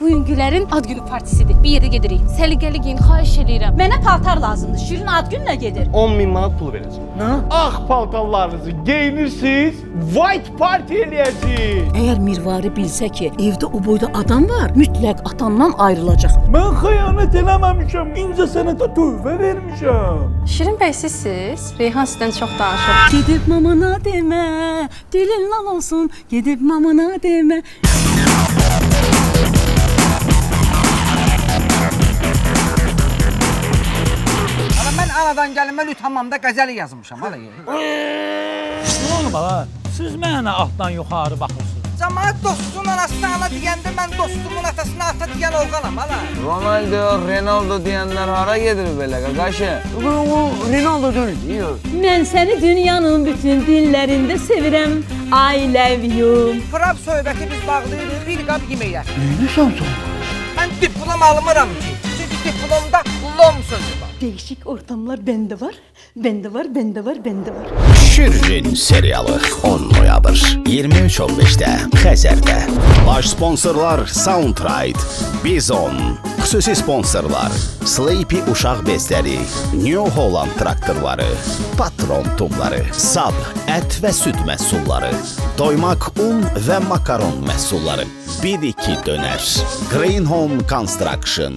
Bugün Gülərin ad günü partisidir. Bir yerə gedirik. Səliqəli giyin, xahiş eləyirəm. Mənə paltar lazımdır. Şirin ad günlə gedir. 10 bin manat pul verəcəm. Nə? Ağ paltarlarınızı geyinirsiniz, white party eləyəcəyik. Əgər Mirvari bilsə ki, evdə o boyda adam var, mütləq atamdan ayrılacaq. Mən xəyanət eləməmişəm. İncə sənətə tövbə vermişəm. Şirin bəy sizsiz? Reyhan sizdən çox danışır. Gedib mamana demə, dilin lal olsun. Gedib mamana demə. Anadan hamamda gazeli yazmışım hala. Nə olub ha? Siz mənə altdan yuxarı baxırsınız. Camaat dostunun anasına ana diyende ben dostumun atasına ata diyen olganam hala. Ronaldo, Ronaldo diyenler hara gelir böyle kakaşı? Ronaldo değil diyor. Mən səni dünyanın bütün dillərində sevirəm. I love you. Prab söhbəti biz bağlayırıq bir qab yeməklər. Neysən sən? Mən diplom almıram ki. Çünki diplomda. Değişik ortamlar bende var. Bende var, bende var, bende var. Şirin serialı 10 noyabr 23.15-də Xəzərdə. Baş sponsorlar Soundtride, Bizon, xüsusi sponsorlar Sleepy uşaq bezləri, New Holland traktorları, Patron tumları, Sab, ət və süd məhsulları, Doymaq un və makaron məhsulları, 1-2 dönər, Green Home Construction,